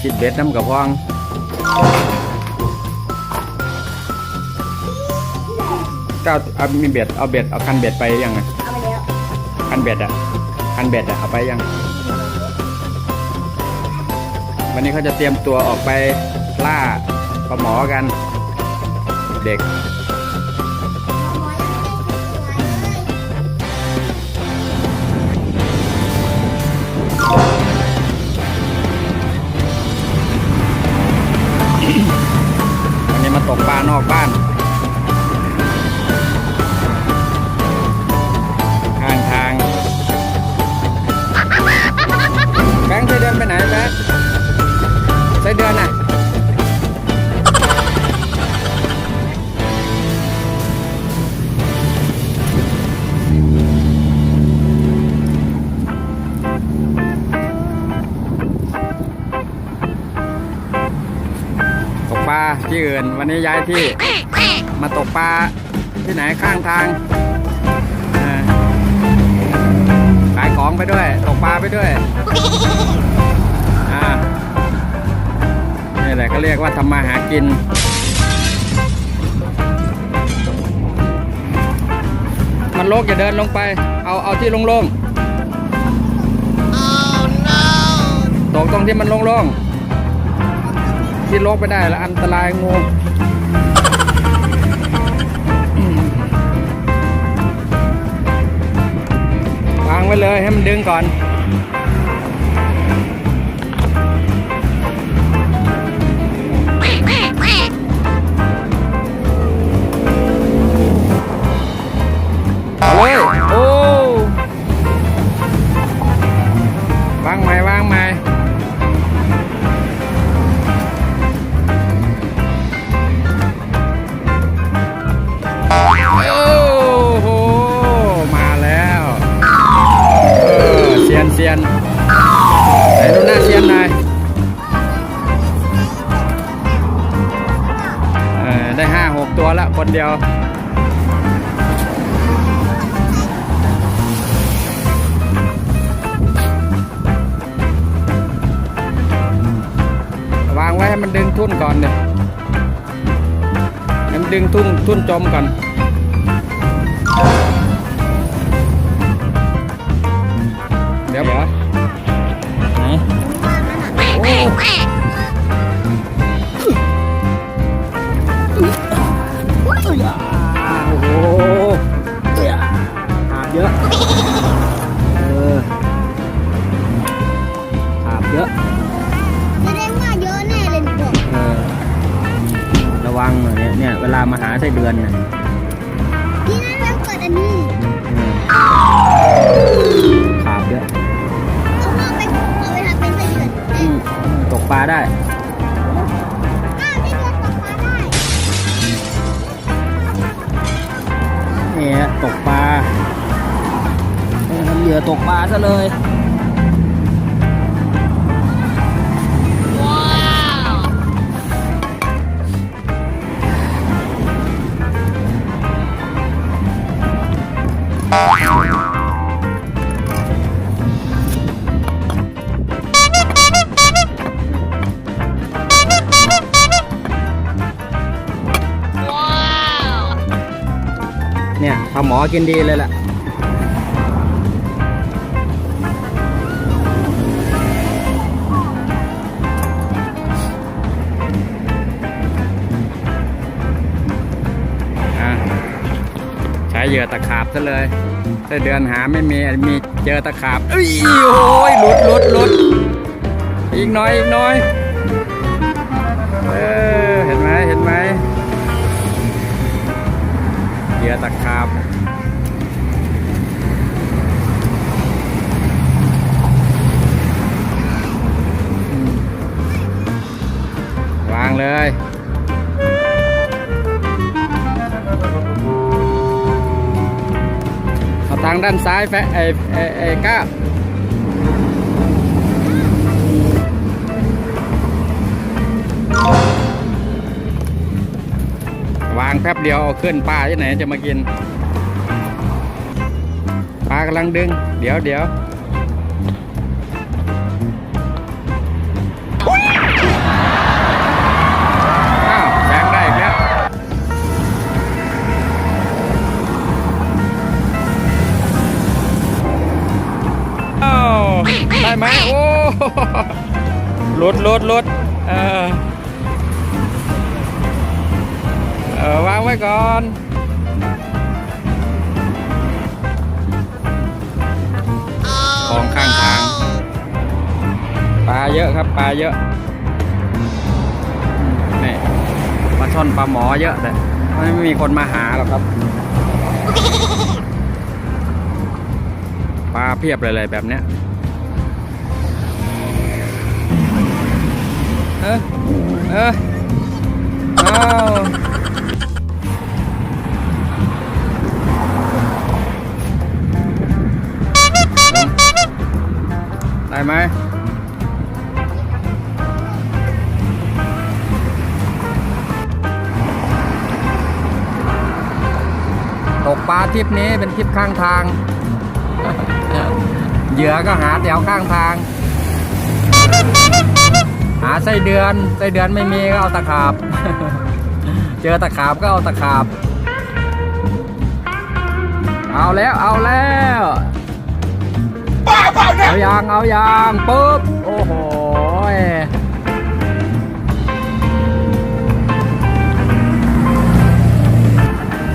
คิดเบ็ดน้ำกับพองก็เอามีเบ็ดเอาเบ็ดเอาคันเบ็ดไปยังไงเอาไปแล้วคันเบ็ดอะคันเบ็ดอะเอาไปยัง วันนี้เขาจะเตรียมตัวออกไปล่าปลาหมอกัน เด็ก ตกปลานอกบ้าน ข้างทาง แบงค์จะเดือนไปไหนแบงค์จะเดือนน่ะ ที่อื่น วันนี้ย้ายที่มาตกปลาที่ไหนข้างทางอ่าขายของไปด้วย ตกปลาไปด้วยอ่านี่แหละก็เรียกว่าทำมาหากินมันโลกอย่าเดินลงไป เอาเอาที่โล่งๆตกตรงที่มันโล่งๆ ที่ลกไปได้ละอันตรายงูวางไว้เลยให้มันดึงก่อน เซียนเซียนไหนดูหน้าเซียนหน่อยเออได้ห้าหกตัวละคนเดียววางไว้ให้มันดึงทุ่นก่อนเนี่ยมันดึงทุ่นทุ่นจมก่อน ไส้เดือนเนี่ยทีนั้นเราเกิดอันนี้เออขาดเยอะเอามาไปเอาไปทำเป็นไส้เดือนอืมตกปลาได้อ้าวที่เดือนตกปลาได้เนี่ยตกปลาเออทำเหยื่อตกปลาซะเลย เนี่ยทำหมอกินดีเลยแหละอะ เหยื่อตะขาบซะเลยถ้าเดือนหาไม่มีมีเจอตะขาบเอ้ยโอ้ยหลุดหลุดหลุดอีกน้อยอีกน้อยเออเห็นไหมเห็นไหมเหยื่อตะขาบวางเลยาทางด้านซ้ายแฟะไอ้ไอ้ไอก้าวางแป๊บเดียวเอาขึ้นปลาที่ไหนจะมากินปลากำลังดึง เดี๋ยวเดี๋ยว หลุดหลุดหลุดเออเออวางไว้ก่อนของข้างทางปลาเยอะครับปลาเยอะนี่ปลาช่อนปลาหมอเยอะแต่ไม่มีคนมาหาหรอกครับปลาเพียบเลยเลยแบบเนี้ย อเออเอาได้ไหมตกปลาทริปนี้เป็นทริปข้างทาง เหยื่อก็หาแถวข้างทาง หาไส้เดือนไส้เดือนไม่มีก็เอาตะขาบ เจอตะขาบก็เอาตะขาบ เอาแล้วเอาแล้วเอายางเอายางปุ๊บโอ้โห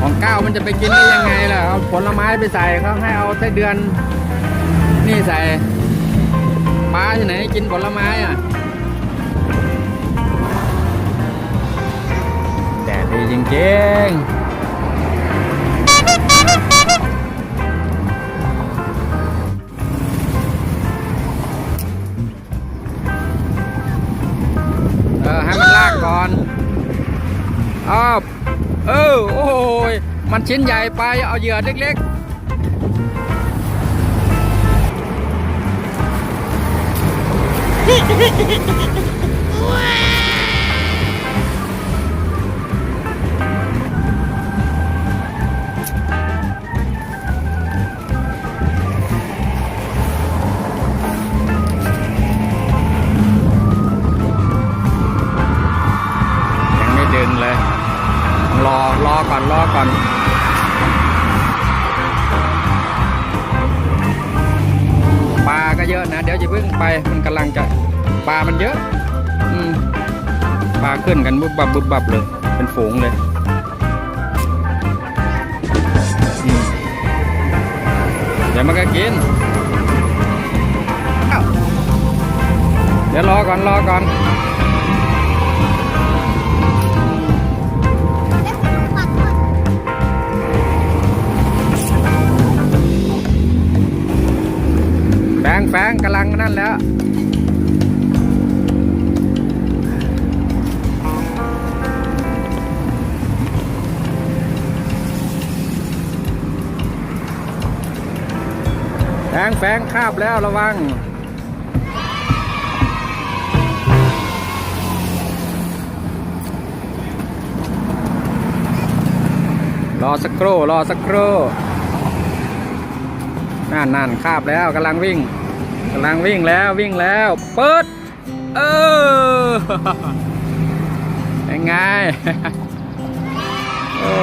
ของก้าวมันจะไปกินได้ยังไงล่ะเอาผลไม้ไปใส่เขาให้เอาไส้เดือน นี่ใส่ปลาที่ไหนกินผลไม้อะ แดดดีจริงๆเออให้มันลากก่อนอ้าวเออโอ้ยมันชิ้นใหญ่ไปเอาเหยื่อเล็กๆยั รอก่อนรอก่อนปลาก็เยอะนะ เดี๋ยวจะเพิ่งไปมันกำลังจะปลามันเยอะอปลาขึ้นกันบุบบับบุบบับเลย เป็นฝูงเลยอืมเดี๋ยวมันก็กินเดี๋ยวรอก่อนรอก่อน แฟงแฟงกำลังนั่นแล้วแฟงแฟงคาบแล้วระวังรอสักครู่รอสักครู่ นั่นนั่นคาบแล้วกำลังวิ่งกำลังวิ่งแล้ววิ่งแล้วเปิดเออยังไงโอ้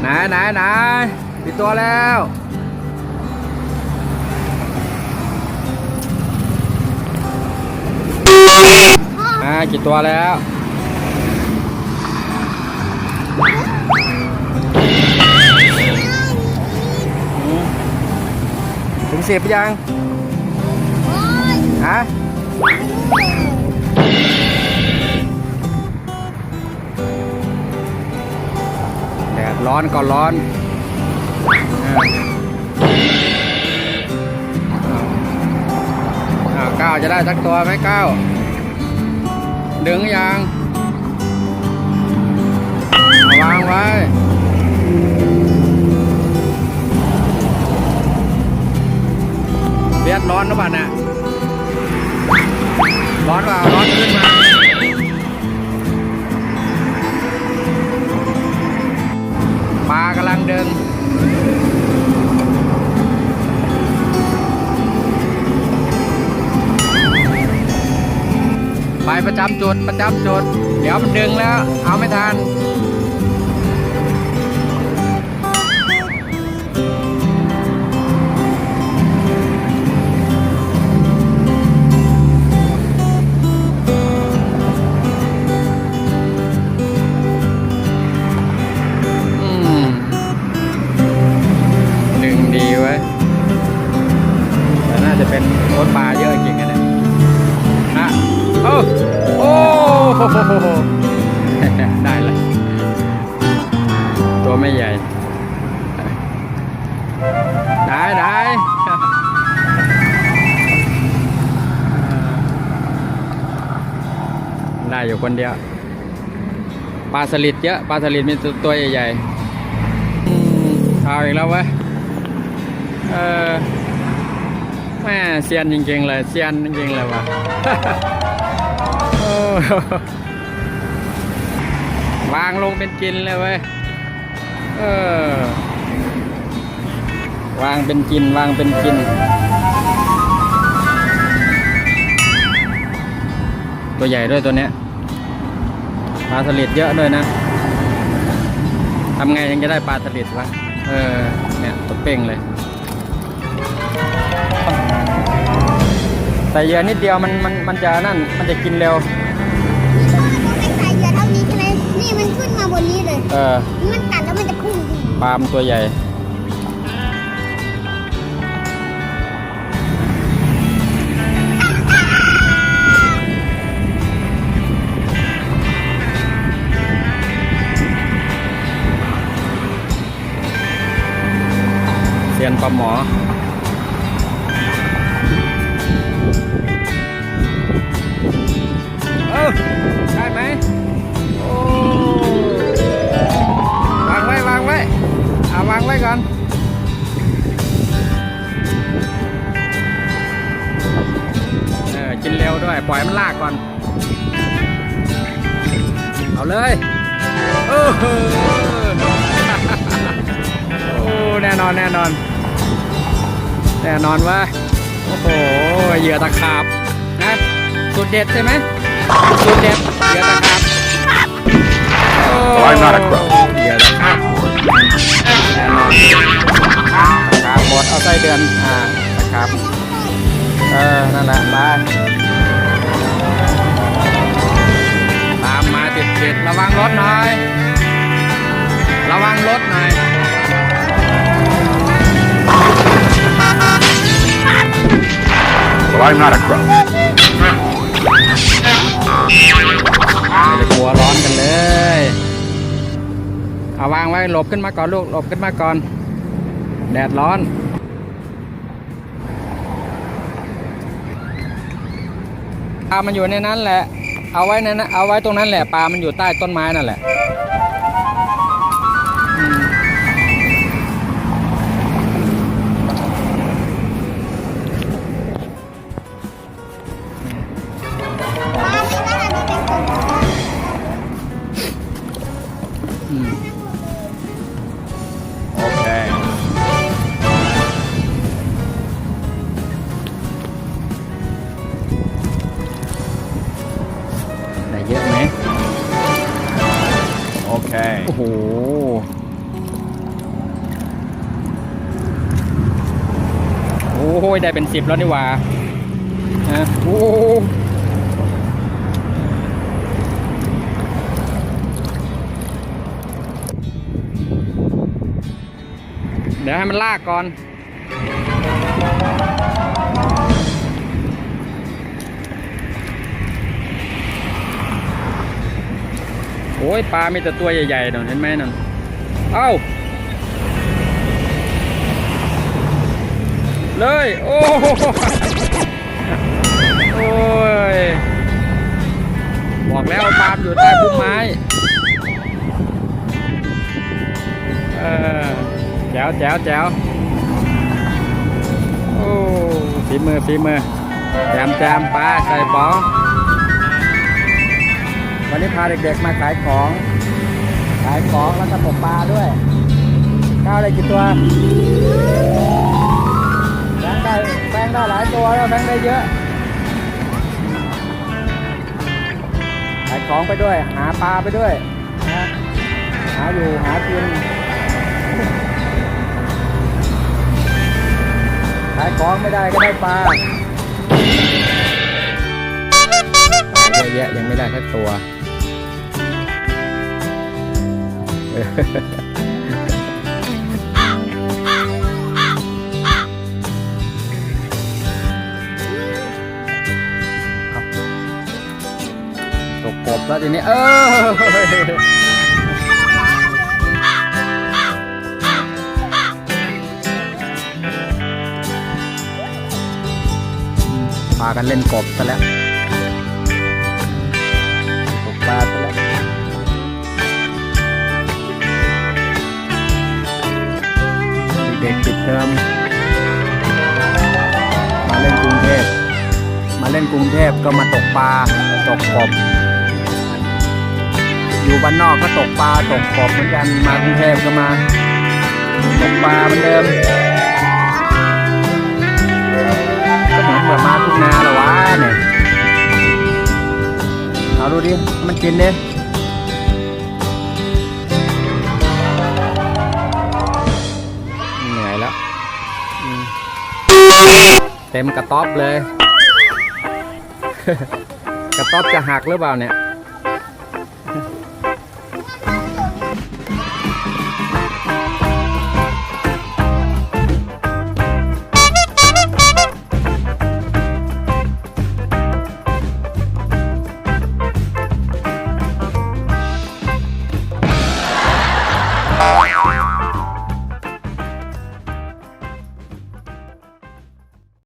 ไหนไหนไหนติดตัวแล้วอ่ากี่ตัวแล้ว สิบยังฮะแดดร้อนก็ร้อนอ่าก้าวจะได้สักตัวไหมก้าวดึงยังวางไว้ เบียดร้อนหรือเปล่าเนี่ยร้อนเปล่าร้อนขึ้นมาปลากำลังเดินไปประจำจุดประจำจุด เดี๋ยวมันดึงแล้ว เอาไม่ทัน อยู่คนเดียวปลาสลิดเยอะปลาสลิดมีตัวใหญ่ๆอืมเอาอีกแล้วเว้ยเออแม่เซียนจริงๆเลยเซียนจริงๆเลยว่ะวางลงเป็นกินเลยเว้ยเออวางเป็นกินวางเป็นกิน ตัวใหญ่ด้วยตัวเนี้ยาสลิดเยอะด้วยนะทำไงยังจะได้ปลาสลิดวะ เออ เนี่ยตัวเป้งเลย แต่เหยื่อนิดเดียวมันมันมันจะนั่น มันจะกินเร็วไม่ใส่เหยื่อเท่านี้ใช่ไหมนี่มันขึ้นมาบนนี้เลย เออ มันกัดแล้วมันจะพุ่งจริงปลามันตัวใหญ่ เซียนปลาหมอ เออได้ไหมโอ้วางไว้ วางไว้เอาวางไว้ก่อนเออกินเร็วด้วย ปล่อยมันลากก่อน เอาเลย โอ้โห แน่นอนแน่นอน แน่นอนว่า โอ้โห เหยื่อตะขาบนะสุดเด็ดใช่ไหมสุดเด็ดเหยื่อตะขาบโอ้ I'm not a crook เหยื่อตะขาบแน่นอนตะขาบหมดเอาไส้เดือนอ่าตะขาบเออนั่นแหละไปตามมาติดติดๆระวังรถหน่อย ระวังรถหน่อย Well, I'm not a crook. ไม่ได้กลัวร้อนกันเลย เอาวางไว้หลบขึ้นมาก่อนลูกหลบขึ้นมาก่อน แดดร้อน ปลามันอยู่ในนั้นแหละ เอาไว้ในนั้นเอาไว้ตรงนั้นแหละ ปลามันอยู่ใต้ต้นไม้นั่นแหละ โอ้โหได้เป็นสิบแล้วนี่ว่านะโอ้เดี๋ยวให้มันลากก่อนโอ้ยปลามีแต่ตัวใหญ่ๆหน่อยเห็นไหมนั่นเอ้า เลย โอ้โหโอ้ยบอกแล้วปลาอยู่ใต้พุ่มไม้เออแจ๋วแจ๋วแจ๋วโอ้ฝีมือฝีมือแจมแจมปลาใส่ป๋องวันนี้พาเด็กๆมาขายของขายของแล้วก็ตกปลาด้วยข้าวได้กี่ตัว แบงได้หลายตัวแล้วแบงได้เยอะขายของไปด้วย หาปลาไปด้วยนะหาอยู่หากินขายของไม่ได้ก็ได้ปลาเยอะแยะยังไม่ได้สักตัว แล้วทีนี้เออพากันเล่นกบซะแล้วตกปลาซะแล้วเด็กๆปิดเทอมมาเล่นกรุงเทพ มาเล่นกรุงเทพก็มาตกปลา ตกกบ อยู่บ้านนอกก็ตกปลาตกกบเหมือนกันมากรุงเทพก็มาตกปลาเหมือนเดิมก็เหมือนแบบมาทุกนาละวะเนี่ยเอาดูดิมันกินดิเหนื่อยแล้วเต็มกระต๊อบเลย กระต๊อบจะหักหรือเปล่าเนี่ย